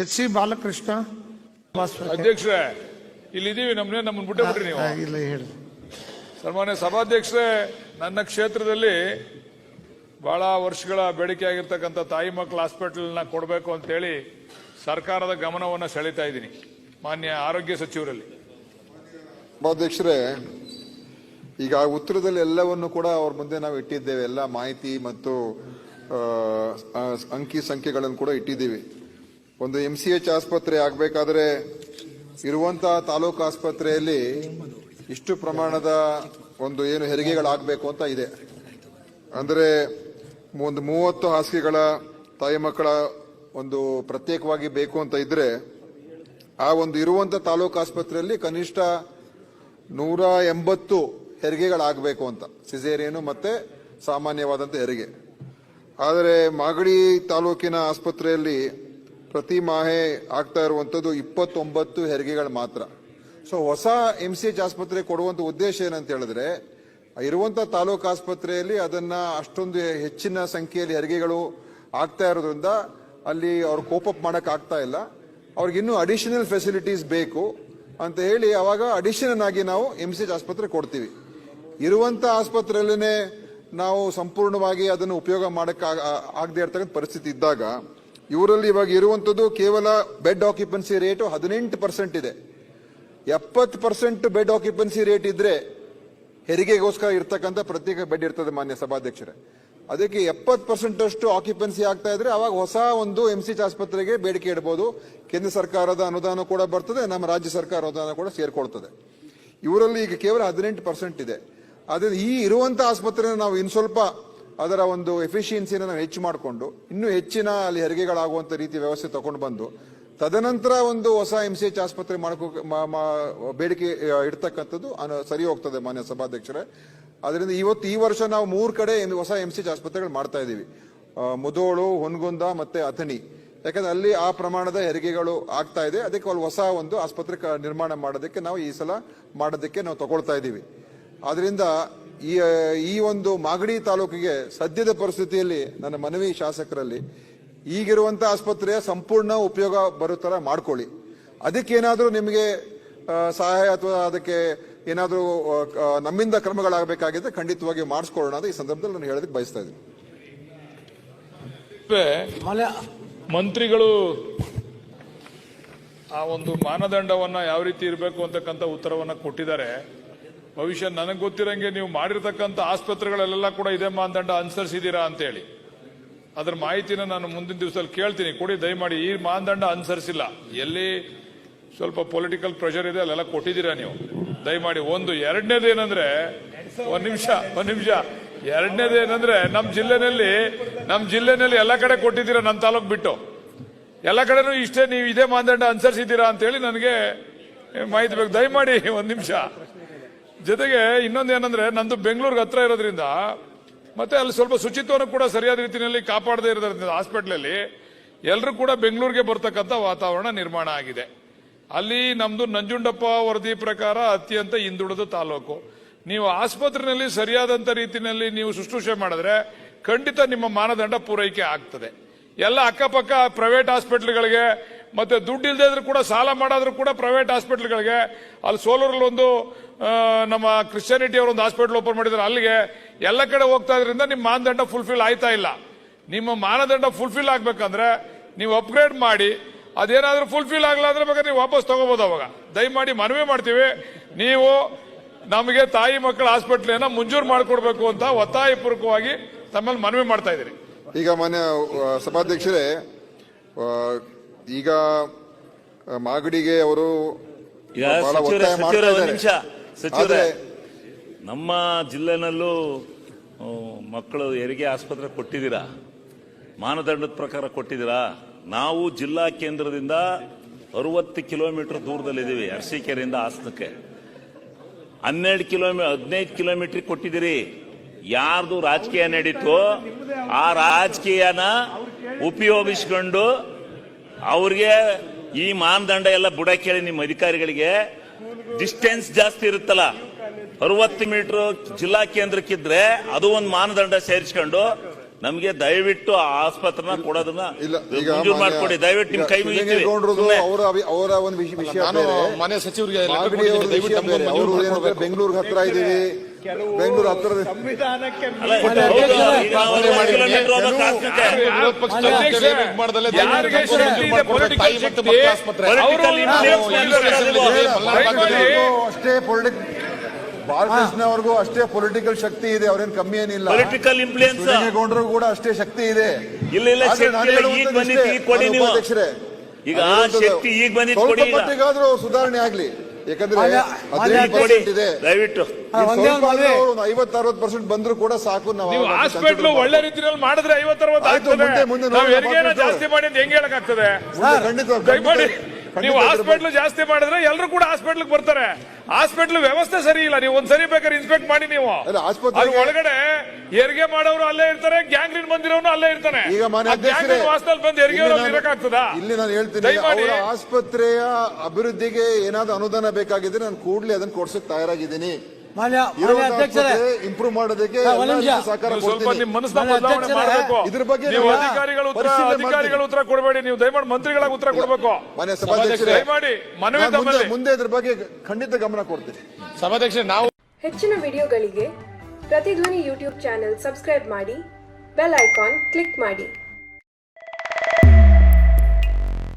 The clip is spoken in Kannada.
H C Balakrishna. ಅಧ್ಯಕ್ಷರೇ ಇಲ್ಲಿದ್ದೀವಿ ನಮ್ಮನ್ನೇ ನಮ್ಮನ್ನು ಬಿಟ್ಟೆ ಬಿಡ್ರಿ ನೀವು ಇಲ್ಲ ಹೇಳಿ. ಸನ್ಮಾನ್ಯ ಸಭಾಧ್ಯಕ್ಷರೇ ನನ್ನ ಕ್ಷೇತ್ರದಲ್ಲಿ ಬಹಳ ವರ್ಷಗಳ ಬೇಡಿಕೆ ಆಗಿರ್ತಕ್ಕಂಥ ತಾಯಿ ಮಕ್ಕಳ ಹಾಸ್ಪಿಟಲ್ನ ಕೊಡಬೇಕು ಅಂತೇಳಿ ಸರ್ಕಾರದ ಗಮನವನ್ನು ಸೆಳೀತಾ ಇದ್ದೀನಿ ಮಾನ್ಯ ಆರೋಗ್ಯ ಸಚಿವರಲ್ಲಿ. ಸಭಾಧ್ಯಕ್ಷರೇ ಈಗ ಉತ್ತರದಲ್ಲಿ ಎಲ್ಲವನ್ನು ಕೂಡ ಅವ್ರ ಮುಂದೆ ನಾವು ಇಟ್ಟಿದ್ದೇವೆ ಎಲ್ಲ ಮಾಹಿತಿ ಮತ್ತು ಅಂಕಿ ಸಂಖ್ಯೆಗಳನ್ನು ಕೂಡ ಇಟ್ಟಿದ್ದೀವಿ. ಒಂದು ಎಂ ಸಿ ಎಚ್ ಆಸ್ಪತ್ರೆ ಆಗಬೇಕಾದ್ರೆ ಇರುವಂತಹ ತಾಲೂಕು ಆಸ್ಪತ್ರೆಯಲ್ಲಿ ಇಷ್ಟು ಪ್ರಮಾಣದ ಒಂದು ಏನು ಹೆರಿಗೆಗಳಾಗಬೇಕು ಅಂತ ಇದೆ. ಅಂದರೆ ಒಂದು ಮೂವತ್ತು ಹಾಸಿಗೆಗಳ ತಾಯಿ ಮಕ್ಕಳ ಒಂದು ಪ್ರತ್ಯೇಕವಾಗಿ ಬೇಕು ಅಂತ ಇದ್ರೆ ಆ ಒಂದು ಇರುವಂತ ತಾಲೂಕು ಆಸ್ಪತ್ರೆಯಲ್ಲಿ ಕನಿಷ್ಠ ನೂರ ಎಂಬತ್ತು ಹೆರಿಗೆಗಳಾಗಬೇಕು ಅಂತ. ಸಿಸೇರಿಯನು ಮತ್ತೆ ಸಾಮಾನ್ಯವಾದಂಥ ಹೆರಿಗೆ. ಆದರೆ ಮಾಗಡಿ ತಾಲೂಕಿನ ಆಸ್ಪತ್ರೆಯಲ್ಲಿ ಪ್ರತಿ ಮಾಹೆ ಆಗ್ತಾ ಇರುವಂಥದ್ದು ಇಪ್ಪತ್ತೊಂಬತ್ತು ಹೆರಿಗೆಗಳು ಮಾತ್ರ. ಸೊ ಹೊಸ ಎಂ ಸಿ ಎಚ್ ಆಸ್ಪತ್ರೆ ಕೊಡುವಂಥ ಉದ್ದೇಶ ಏನಂತ ಹೇಳಿದ್ರೆ, ಇರುವಂಥ ತಾಲೂಕು ಆಸ್ಪತ್ರೆಯಲ್ಲಿ ಅದನ್ನು ಅಷ್ಟೊಂದು ಹೆಚ್ಚಿನ ಸಂಖ್ಯೆಯಲ್ಲಿ ಹೆರಿಗೆಗಳು ಆಗ್ತಾ ಇರೋದ್ರಿಂದ ಅಲ್ಲಿ ಅವ್ರು ಕೋಪಪ್ ಮಾಡೋಕೆ ಆಗ್ತಾ ಇಲ್ಲ. ಅವ್ರಿಗಿನ್ನೂ ಅಡಿಷನಲ್ ಫೆಸಿಲಿಟೀಸ್ ಬೇಕು ಅಂತ ಹೇಳಿ ಅವಾಗ ಅಡಿಷನಲ್ ಆಗಿ ನಾವು ಎಂ ಸಿ ಎಚ್ ಆಸ್ಪತ್ರೆ ಕೊಡ್ತೀವಿ. ಇರುವಂಥ ಆಸ್ಪತ್ರೆಯಲ್ಲೇ ನಾವು ಸಂಪೂರ್ಣವಾಗಿ ಅದನ್ನು ಉಪಯೋಗ ಮಾಡೋಕ್ಕಾಗ ಆಗದೇ ಇರ್ತಕ್ಕಂಥ ಪರಿಸ್ಥಿತಿ ಇದ್ದಾಗ ಇವರಲ್ಲಿ ಇವಾಗ ಇರುವಂತದ್ದು ಕೇವಲ ಬೆಡ್ ಆಕ್ಯುಪೆನ್ಸಿ ರೇಟು ಹದಿನೆಂಟು ಪರ್ಸೆಂಟ್ ಇದೆ. ಎಪ್ಪತ್ತು ಪರ್ಸೆಂಟ್ ಬೆಡ್ ಆಕ್ಯುಪೆನ್ಸಿ ರೇಟ್ ಇದ್ರೆ ಹೆರಿಗೆಗೋಸ್ಕರ ಇರ್ತಕ್ಕಂಥ ಪ್ರತ್ಯೇಕ ಬೆಡ್ ಇರ್ತದೆ ಮಾನ್ಯ ಸಭಾಧ್ಯಕ್ಷರೇ. ಅದಕ್ಕೆ ಎಪ್ಪತ್ತು ಪರ್ಸೆಂಟ್ ಅಷ್ಟು ಆಕ್ಯುಪೆನ್ಸಿ ಆಗ್ತಾ ಇದ್ರೆ ಅವಾಗ ಹೊಸ ಒಂದು ಎಂ ಸಿ ಆಸ್ಪತ್ರೆಗೆ ಬೇಡಿಕೆ ಇಡಬಹುದು ಕೇಂದ್ರ ಸರ್ಕಾರದ ಅನುದಾನ ಕೂಡ ಬರ್ತದೆ, ನಮ್ಮ ರಾಜ್ಯ ಸರ್ಕಾರ ಅನುದಾನ ಕೂಡ ಸೇರ್ಕೊಳ್ತದೆ. ಇವರಲ್ಲಿ ಈಗ ಕೇವಲ ಹದಿನೆಂಟು ಪರ್ಸೆಂಟ್ ಇದೆ. ಅದೇ ಈ ಇರುವಂತ ಆಸ್ಪತ್ರೆನ ನಾವು ಇನ್ನು ಸ್ವಲ್ಪ ಅದರ ಒಂದು ಎಫಿಷಿಯನ್ಸಿನ ನಾವು ಹೆಚ್ಚು ಮಾಡಿಕೊಂಡು, ಇನ್ನೂ ಹೆಚ್ಚಿನ ಅಲ್ಲಿ ಹೆರಿಗೆಗಳಾಗುವಂಥ ರೀತಿ ವ್ಯವಸ್ಥೆ ತಗೊಂಡು ಬಂದು, ತದನಂತರ ಒಂದು ಹೊಸ ಎಂ ಸಿ ಎಚ್ ಆಸ್ಪತ್ರೆ ಮಾಡ್ಕೋ ಬೇಡಿಕೆ ಇಡ್ತಕ್ಕಂಥದ್ದು ಸರಿ ಹೋಗ್ತದೆ ಮಾನ್ಯ ಸಭಾಧ್ಯಕ್ಷರೇ. ಅದರಿಂದ ಇವತ್ತು ಈ ವರ್ಷ ನಾವು ಮೂರು ಕಡೆ ಹೊಸ ಎಂ ಸಿ ಎಚ್ ಆಸ್ಪತ್ರೆಗಳು ಮಾಡ್ತಾ ಇದ್ದೀವಿ. ಮುದೋಳು ಹೊನ್ಗುಂದ ಮತ್ತೆ ಅಥಣಿ. ಯಾಕಂದ್ರೆ ಅಲ್ಲಿ ಆ ಪ್ರಮಾಣದ ಹೆರಿಗೆಗಳು ಆಗ್ತಾ ಇದೆ. ಅದಕ್ಕೆ ಅಲ್ಲಿ ಹೊಸ ಒಂದು ಆಸ್ಪತ್ರೆ ನಿರ್ಮಾಣ ಮಾಡೋದಕ್ಕೆ ನಾವು ಈ ಸಲ ಮಾಡೋದಕ್ಕೆ ನಾವು ತಗೊಳ್ತಾ ಇದ್ದೀವಿ. ಆದ್ರಿಂದ ಈ ಈ ಒಂದು ಮಾಗಡಿ ತಾಲೂಕಿಗೆ ಸದ್ಯದ ಪರಿಸ್ಥಿತಿಯಲ್ಲಿ ನನ್ನ ಮನವಿ ಶಾಸಕರಲ್ಲಿ ಈಗಿರುವಂತ ಆಸ್ಪತ್ರೆಯ ಸಂಪೂರ್ಣ ಉಪಯೋಗ ಬರೋ ಥರ ಮಾಡ್ಕೊಳ್ಳಿ. ಅದಕ್ಕೇನಾದರೂ ನಿಮಗೆ ಸಹಾಯ ಅಥವಾ ಅದಕ್ಕೆ ಏನಾದರೂ ನಮ್ಮಿಂದ ಕ್ರಮಗಳಾಗಬೇಕಾಗಿದ್ದರೆ ಖಂಡಿತವಾಗಿ ಮಾಡಿಸ್ಕೊಳ್ಳೋಣ ಅಂತ ಈ ಸಂದರ್ಭದಲ್ಲಿ ನಾನು ಹೇಳೋದಕ್ಕೆ ಬಯಸ್ತಾ ಇದ್ದೀನಿ. ಮಂತ್ರಿಗಳು ಆ ಒಂದು ಮಾನದಂಡವನ್ನ ಯಾವ ರೀತಿ ಇರಬೇಕು ಅಂತಕ್ಕಂಥ ಉತ್ತರವನ್ನು ಕೊಟ್ಟಿದ್ದಾರೆ. ಭವಿಷ್ಯ ನನಗೆ ಗೊತ್ತಿರಂಗೆ ನೀವು ಮಾಡಿರ್ತಕ್ಕಂಥ ಆಸ್ಪತ್ರೆಗಳಲ್ಲೆಲ್ಲ ಕೂಡ ಇದೇ ಮಾನದಂಡ ಅನುಸರಿಸಿದ್ದೀರಾ ಅಂತೇಳಿ. ಅದ್ರ ಮಾಹಿತಿನ ನಾನು ಮುಂದಿನ ದಿವಸದಲ್ಲಿ ಕೇಳ್ತೀನಿ. ಕೊಡಿ, ದಯಮಾಡಿ. ಈ ಮಾನದಂಡ ಅನುಸರಿಸಿಲ್ಲ. ಎಲ್ಲಿ ಸ್ವಲ್ಪ ಪೊಲಿಟಿಕಲ್ ಪ್ರೆಷರ್ ಇದೆ, ಅಲ್ಲೆಲ್ಲ ಕೊಟ್ಟಿದ್ದೀರಾ ನೀವು? ದಯಮಾಡಿ ಒಂದು, ಎರಡನೇದು ಏನಂದ್ರೆ, ಒಂದ್ ನಿಮಿಷ ಒಂದ್ ನಿಮಿಷ. ಎರಡನೇದು ಏನಂದ್ರೆ ನಮ್ಮ ಜಿಲ್ಲೆನಲ್ಲಿ ನಮ್ಮ ಜಿಲ್ಲೆನಲ್ಲಿ ಎಲ್ಲ ಕಡೆ ಕೊಟ್ಟಿದ್ದೀರಾ ನನ್ನ ತಾಲೂಕು ಬಿಟ್ಟು. ಎಲ್ಲ ಕಡೆನೂ ಇಷ್ಟೇ ನೀವು ಇದೇ ಮಾನದಂಡ ಅನುಸರಿಸಿದ್ದೀರಾ ಅಂತೇಳಿ ನನಗೆ ಮಾಹಿತಿ ಬೇಕು. ದಯಮಾಡಿ, ಒಂದ್ ನಿಮಿಷ. ಜೊತೆಗೆ ಇನ್ನೊಂದು ಏನಂದ್ರೆ, ನಂದು ಬೆಂಗಳೂರಿಗೆ ಹತ್ರ ಇರೋದ್ರಿಂದ, ಮತ್ತೆ ಅಲ್ಲಿ ಸ್ವಲ್ಪ ಶುಚಿತ್ವನ ಕೂಡ ಸರಿಯಾದ ರೀತಿಯಲ್ಲಿ ಕಾಪಾಡದೇ ಇರೋದ್ರಿಂದ ಹಾಸ್ಪಿಟ್ಲಲ್ಲಿ ಎಲ್ಲರೂ ಕೂಡ ಬೆಂಗಳೂರಿಗೆ ಬರ್ತಕ್ಕಂಥ ವಾತಾವರಣ ನಿರ್ಮಾಣ ಆಗಿದೆ. ಅಲ್ಲಿ ನಮ್ದು ನಂಜುಂಡಪ್ಪ ವರದಿ ಪ್ರಕಾರ ಅತ್ಯಂತ ಹಿಂದುಳಿದ ತಾಲೂಕು. ನೀವು ಆಸ್ಪತ್ರೆಯಲ್ಲಿ ಸರಿಯಾದಂತ ರೀತಿಯಲ್ಲಿ ನೀವು ಶುಶ್ರೂಷೆ ಮಾಡಿದ್ರೆ, ಖಂಡಿತ ನಿಮ್ಮ ಮಾನದಂಡ ಪೂರೈಕೆ ಆಗ್ತದೆ. ಎಲ್ಲ ಅಕ್ಕಪಕ್ಕ ಪ್ರೈವೇಟ್ ಹಾಸ್ಪಿಟ್ಲ್ಗಳಿಗೆ, ಮತ್ತೆ ದುಡ್ಡು ಇಲ್ಲದೆ ಕೂಡ, ಸಾಲ ಮಾಡಾದ್ರೂ ಕೂಡ ಪ್ರೈವೇಟ್ ಹಾಸ್ಪಿಟ್ಲ್ಗಳಿಗೆ, ಅಲ್ಲಿ ಸೋಲೂರಲ್ಲಿ ಒಂದು ನಮ್ಮ ಕ್ರಿಶ್ಚಿಯಾನಿಟಿ ಅವರು ಒಂದು ಹಾಸ್ಪಿಟಲ್ ಓಪನ್ ಮಾಡಿದ್ದಾರೆ. ಅಲ್ಲಿಗೆ ಎಲ್ಲ ಕಡೆ ಹೋಗ್ತಾ ಇದ್ರಿಂದ ನಿಮ್ಮ ಮಾನದಂಡ ಫುಲ್ಫಿಲ್ ಆಯ್ತಾ ಇಲ್ಲ. ನಿಮ್ಮ ಮಾನದಂಡ ಫುಲ್ಫಿಲ್ ಆಗ್ಬೇಕಂದ್ರೆ ನೀವು ಅಪ್ಗ್ರೇಡ್ ಮಾಡಿ ಅದೇನಾದ್ರೂ ಫುಲ್ಫಿಲ್ ಆಗಲ್ಲ ಅಂದ್ರೆ ಬೇಕಾದ್ರೆ ನೀವು ವಾಪಸ್ ತಗೋಬಹುದು ಅವಾಗ. ದಯಮಾಡಿ ಮನವಿ ಮಾಡ್ತೀವಿ. ನೀವು ನಮಗೆ ತಾಯಿ ಮಕ್ಕಳ ಹಾಸ್ಪಿಟ್ಲನ್ನ ಮಂಜೂರು ಮಾಡಿಕೊಡ್ಬೇಕು ಅಂತ ಒತ್ತಾಯಪೂರ್ವಕವಾಗಿ ತಮ್ಮಲ್ಲಿ ಮನವಿ ಮಾಡ್ತಾ ಇದ್ದೀರಿ. ಈಗ ಮಾನ್ಯ ಸಭಾಧ್ಯಕ್ಷರೇ ಈಗ ಮಾಗಡಿಗೆ ಅವರು ಬಹಳ ಸಚಿವರೇ ಒತ್ತಾಯ ಮಾಡ್ತಾ ಇದ್ದಾರೆ. ಸಚಿವರೇ ನಮ್ಮ ಜಿಲ್ಲೆನಲ್ಲೂ ಮಕ್ಕಳು ಹೆರಿಗೆ ಆಸ್ಪತ್ರೆ ಕೊಟ್ಟಿದ್ದೀರಾ? ಮಾನದಂಡದ ಪ್ರಕಾರ ಕೊಟ್ಟಿದ್ದೀರಾ? ನಾವು ಜಿಲ್ಲಾ ಕೇಂದ್ರದಿಂದ ಅರವತ್ತು ಕಿಲೋಮೀಟರ್ ದೂರದಲ್ಲಿದ್ದೀವಿ ಅರಸೀಕೆರೆಯಿಂದ ಹಾಸನಕ್ಕೆ. ಹನ್ನೆರಡು ಕಿಲೋಮೀ ಹದಿನೈದು ಕಿಲೋಮೀಟರ್ ಕೊಟ್ಟಿದ್ದೀರಿ. ಯಾರ್ದು ರಾಜಕೀಯ ನಡೀತು ಆ ರಾಜಕೀಯನ ಉಪಯೋಗಿಸ್ಕೊಂಡು ಅವ್ರಿಗೆ ಈ ಮಾನದಂಡ ಎಲ್ಲ ಬುಡಕ್ಕೆ ಹೇಳಿ ನಿಮ್ಮ ಅಧಿಕಾರಿಗಳಿಗೆ ಡಿಸ್ಟೆನ್ಸ್ ಜಾಸ್ತಿ ಇರುತ್ತಲ್ಲ? ಅರವತ್ತು ಮೀಟರ್ ಜಿಲ್ಲಾ ಕೇಂದ್ರಕ್ಕಿದ್ರೆ ಅದು ಒಂದು ಮಾನದಂಡ ಸೇರಿಸ್ಕೊಂಡು ನಮಗೆ ದಯವಿಟ್ಟು ಆ ಆಸ್ಪತ್ರೆನ ಕೊಡೋದನ್ನ ಮಂಜೂರು ಮಾಡ್ಕೊಡಿ. ದಯವಿಟ್ಟು ನಿಮ್ ಕೈ ಮುಗಿತೀವಿ. ಅವರ ಒಂದು ವಿಷಯ ಮನೆ ಸಚಿವರಿಗೆ. ಬೆಂಗಳೂರಿಗೆ ಹತ್ರ ಇದ್ದೀವಿ. ಬೆಂಗಳೂರು ಸಂವಿಧಾನಕ್ಕೆ ಅಷ್ಟೇ ಪೊಲಿಟಿಕ್ ಬಾಲಕೃಷ್ಣ ಅವ್ರಿಗೂ ಅಷ್ಟೇ ಪೊಲಿಟಿಕಲ್ ಶಕ್ತಿ ಇದೆ ಅವ್ರೇನ್ ಕಮ್ಮಿ ಏನಿಲ್ಲ ಪೊಲಿಟಿಕಲ್ ಇನ್ಫ್ಲೂಯೆನ್ಸ್ ಶಿವಲಿಂಗೇಗೌಡರು ಕೂಡ ಅಷ್ಟೇ ಶಕ್ತಿ ಇದೆ ಇಲ್ಲ ಇಲ್ಲ ಹೇಳುವಂಥದ್ದು ಈಗ ಶಕ್ತಿ ಈಗ. ಮಟ್ಟಿಗಾದ್ರೂ ಸುಧಾರಣೆ ಆಗ್ಲಿ ಯಾಕಂದ್ರೆ ಹದಿನೈದು ಪರ್ಸೆಂಟ್ ಇದೆ. ದಯವಿಟ್ಟು. ಐವತ್ ಅರವತ್ ಪರ್ಸೆಂಟ್ ಬಂದ್ರು ಕೂಡ ಸಾಕು ನಾವು ಹಾಸ್ಪಿಟ್ಲ್ ಒಳ್ಳೆ ರೀತಿಯಲ್ಲಿ ಮಾಡಿದ್ರೆ ಐವತ್ತರವತ್ತು ಮುಂದೆ- ಮುಂದೆ ಜಾಸ್ತಿ ಮಾಡಿ ಅಂತ ಹೆಂಗ್ ಹೇಳಕ್ ಆಗ್ತದೆ ಖಂಡಿತ ನೀವು ಹಾಸ್ಪಿಟ್ಲ್ ಜಾಸ್ತಿ ಮಾಡಿದ್ರೆ ಎಲ್ಲರೂ ಕೂಡ ಹಾಸ್ಪಿಟ್ಲ್ ಬರ್ತಾರೆ. ಹಾಸ್ಪಿಟ್ಲ್ ವ್ಯವಸ್ಥೆ ಸರಿ ಇಲ್ಲ. ನೀವು ಒಂದ್ಸರಿ ಬೇಕಾದ್ರೆ ಇನ್ಸ್ಪೆಕ್ಟ್ ಮಾಡಿ ನೀವು. ಅಲ್ಲಿ ಒಳಗಡೆ ಹೆರಿಗೆ ಮಾಡೋರು ಅಲ್ಲೇ ಇರ್ತಾರೆ ಗ್ಯಾಂಗ್ರೀನ್ ಬಂದಿರೋನು ಅಲ್ಲೇ ಇರ್ತಾನೆ. ಈಗ ವಾಸದಲ್ಲಿ ಬಂದು ಹೆರಿಗೆ ಇಲ್ಲಿ ನಾನು- ಇಲ್ಲಿ ನಾನು ಹೇಳ್ತೀನಿ ಅವರ ಆಸ್ಪತ್ರೆಯ ಅಭಿವೃದ್ಧಿಗೆ ಏನಾದ್ರು ಅನುದಾನ ಬೇಕಾಗಿದ್ರೆ ನಾನು ಕೂಡಲೇ ಅದನ್ನ ಕೊಡ್ಸಕ್ ತಯಾರಾಗಿದ್ದೀನಿ. ಮಾನ್ಯ ಮಾನ್ಯ ಅಧ್ಯಕ್ಷರೇ. ಇಂಪ್ರೂವ್ ಮಾಡೋದಕ್ಕೆ ಇದ್ರ ಬಗ್ಗೆ ಅಧಿಕಾರಿಗಳ ಉತ್ತರ ಅಧಿಕಾರಿಗಳ ಉತ್ತರ ಕೊಡಬೇಡಿ. ನೀವು ದಯಮಾಡಿ ಮಂತ್ರಿಗಳಾಗಿ ಉತ್ತರ ಕೊಡಬೇಕು. ಮಾನ್ಯ ಸಭಾಧ್ಯಕ್ಷರೇ ದಯಮಾಡಿ ಮನವಿ ಮುಂದೆ ಇದ್ರ ಬಗ್ಗೆ ಖಂಡಿತ ಗಮನ ಕೊಡ್ತೀನಿ. ಸಭಾಧ್ಯಕ್ಷ ನಾವು ಹೆಚ್ಚಿನ ವಿಡಿಯೋಗಳಿಗೆ ಪ್ರತಿಧ್ವನಿ ಯೂಟ್ಯೂಬ್ ಚಾನೆಲ್ ಸಬ್ಸ್ಕ್ರೈಬ್ ಮಾಡಿ ಬೆಲ್ ಐಕಾನ್ ಕ್ಲಿಕ್ ಮಾಡಿ.